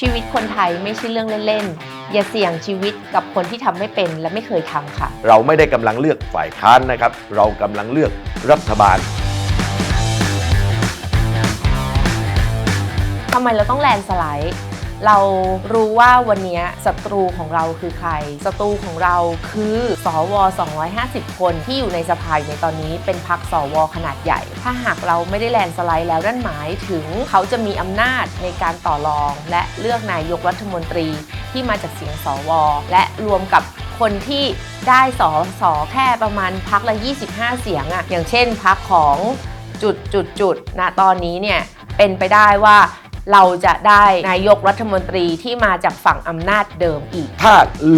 ชีวิตคนไทยไม่ใช่เรื่องเล่นๆ อย่าเสี่ยงชีวิตกับคนที่ทำไม่เป็นและไม่เคยทำค่ะ เราไม่ได้กำลังเลือกฝ่ายค้านนะครับ เรากำลังเลือกรัฐบาลทำไมเราต้องแลนด์สไลด์ เรารู้ว่าวันนี้ศัตรูของเราคือใครศัตรูของเราคือสว250 คนที่อยู่ในสภาอยู่ในตอนนี้เป็นพักสวขนาดใหญ่ ถ้าหากเราไม่ได้แลนด์สไลด์แล้วนั่นหมายถึงเขาจะมีอำนาจในการต่อรอง และเลือกนายกรัฐมนตรีที่มาจากเสียงสวและรวมกับคนที่ได้สอสอแค่ประมาณพักละ 25 เสียงอะอย่างเช่นพักของจุดจุดจุดณตอนนี้เนี่ยเป็นไปได้ว่า เราจะได้นายกรัฐมนตรีที่มาจากฝั่งอำนาจเดิมอีก ถ้า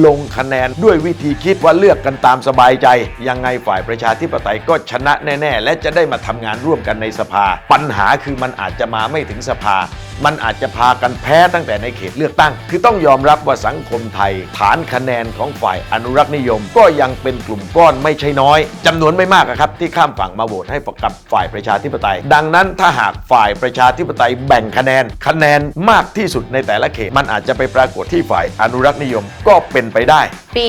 ลงคะแนนด้วยวิธีคิดว่าเลือกกันตามสบายใจ ยังไงฝ่ายประชาธิปไตยก็ชนะแน่ ๆ และจะได้มาทำงานร่วมกันในสภา ปัญหาคือมันอาจจะมาไม่ถึงสภา มันอาจจะพากันแพ้ตั้งแต่ในเขตเลือกตั้ง คือต้องยอมรับว่าสังคมไทย ฐานคะแนนของฝ่ายอนุรักษ์นิยม ก็ยังเป็นกลุ่มก้อนไม่ใช่น้อยจำนวนไม่มากอะครับที่ข้ามฝั่งมาโหวตให้กับฝ่ายประชาธิปไตย ดังนั้นถ้าหากฝ่ายประชาธิปไตยแบ่งคะแนนคะแนนมากที่สุดในแต่ละเขต มันอาจจะไปปรากฏที่ฝ่ายอนุรักษ์นิยมก็เป็นไปได้ ปี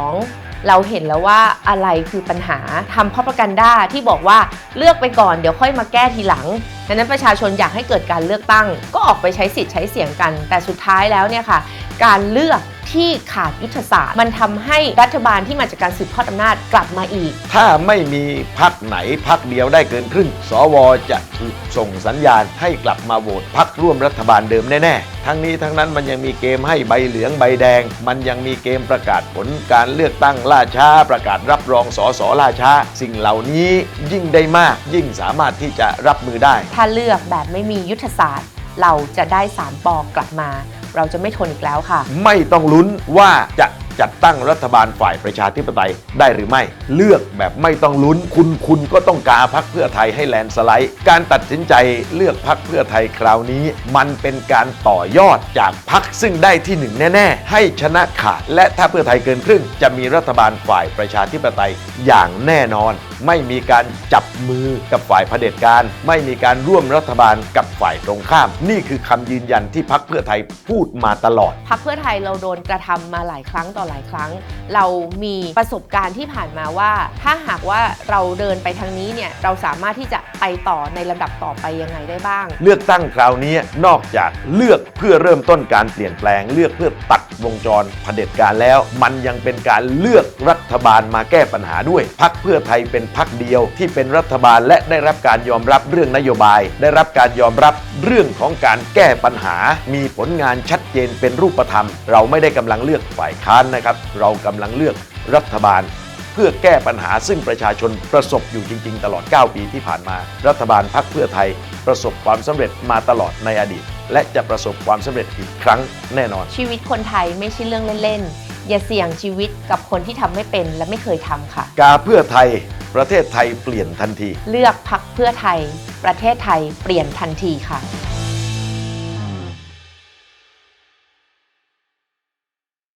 62 เราเห็นแล้วว่าอะไรคือปัญหาทำพ่อประกันดาที่บอกว่าเลือกไปก่อนเดี๋ยวค่อยมาแก้ทีหลังดังนั้นประชาชนอยากให้เกิดการเลือกตั้ง ก็ออกไปใช้สิทธิ์ใช้เสียงกัน แต่สุดท้ายแล้วเนี่ยค่ะ การเลือก ที่ขาดยุทธศาสตร์ มันทำให้รัฐบาลที่มาจากการสืบทอดอำนาจกลับมาอีก ถ้าไม่มีพักไหนพักเดียวได้เกินครึ่ง สวจะถูกส่งสัญญาณให้กลับมาโหวตพักร่วมรัฐบาลเดิมแน่ ๆ ทั้งนี้ทั้งนั้นมันยังมีเกมให้ใบเหลืองใบแดง มันยังมีเกมประกาศผลการเลือกตั้งล่าช้า ประกาศรับรองสอสอล่าช้า สิ่งเหล่านี้ยิ่งได้มากยิ่งสามารถที่จะรับมือได้ ถ้าเลือกแบบไม่มียุทธศาสตร์ เราจะได้3ปอกลับมา เราจะไม่ทนอีกแล้วค่ะ ไม่ต้องลุ้นว่าจะ จัดตั้งรัฐบาลฝ่ายประชาธิปไตยได้หรือไม่ เลือกแบบไม่ต้องลุ้นคุณคุณก็ต้องกาพักเพื่อไทยให้แลนสไลด์ การตัดสินใจเลือกพักเพื่อไทยคราวนี้ มันเป็นการต่อยอดจากพักซึ่งได้ที่หนึ่งแน่ ๆ ให้ชนะขาด และถ้าเพื่อไทยเกินครึ่ง จะมีรัฐบาลฝ่ายประชาธิปไตยอย่างแน่นอน ไม่มีการจับมือกับฝ่ายเผด็จการ ไม่มีการร่วมรัฐบาลกับฝ่ายตรงข้าม นี่คือคำยืนยันที่พักเพื่อไทยพูดมาตลอด พักเพื่อไทยเราโดนกระทำมาหลายครั้งต่อหลายครั้ง เรามีประสบการณ์ที่ผ่านมาว่า ถ้าหากว่าเราเดินไปทางนี้เนี่ยเราสามารถที่จะไปต่อในลำดับต่อไปยังไงได้บ้าง เลือกตั้งคราวนี้นอกจากเลือกเพื่อเริ่มต้นการเปลี่ยนแปลง เลือกเพื่อตัดวงจรเผด็จการแล้ว มันยังเป็นการเลือกรัฐบาลมาแก้ปัญหาด้วยพักเพื่อไทยเป็นพักเดียวที่เป็นรัฐบาลและได้รับการยอมรับเรื่องนโยบาย ได้รับการยอมรับเรื่องของการแก้ปัญหา มีผลงานชัดเจนเป็นรูปธรรม เราไม่ได้กำลังเลือกฝ่ายค้านนะครับ เรากำลังเลือกรัฐบาล เพื่อแก้ปัญหาซึ่งประชาชนประสบอยู่จริง ๆ ตลอด 9 ปีที่ผ่านมา รัฐบาลพักเพื่อไทย ประสบความสำเร็จมาตลอดในอดีต และจะประสบความสำเร็จอีกครั้งแน่นอน ชีวิตคนไทยไม่ใช่เรื่องเล่นๆ อย่าเสี่ยงชีวิตกับคนที่ทำไม่เป็นและไม่เคยทำค่ะ กาเพื่อไทย ประเทศไทยเปลี่ยนทันที เลือกพักเพื่อไทย ประเทศไทยเปลี่ยนทันทีค่ะ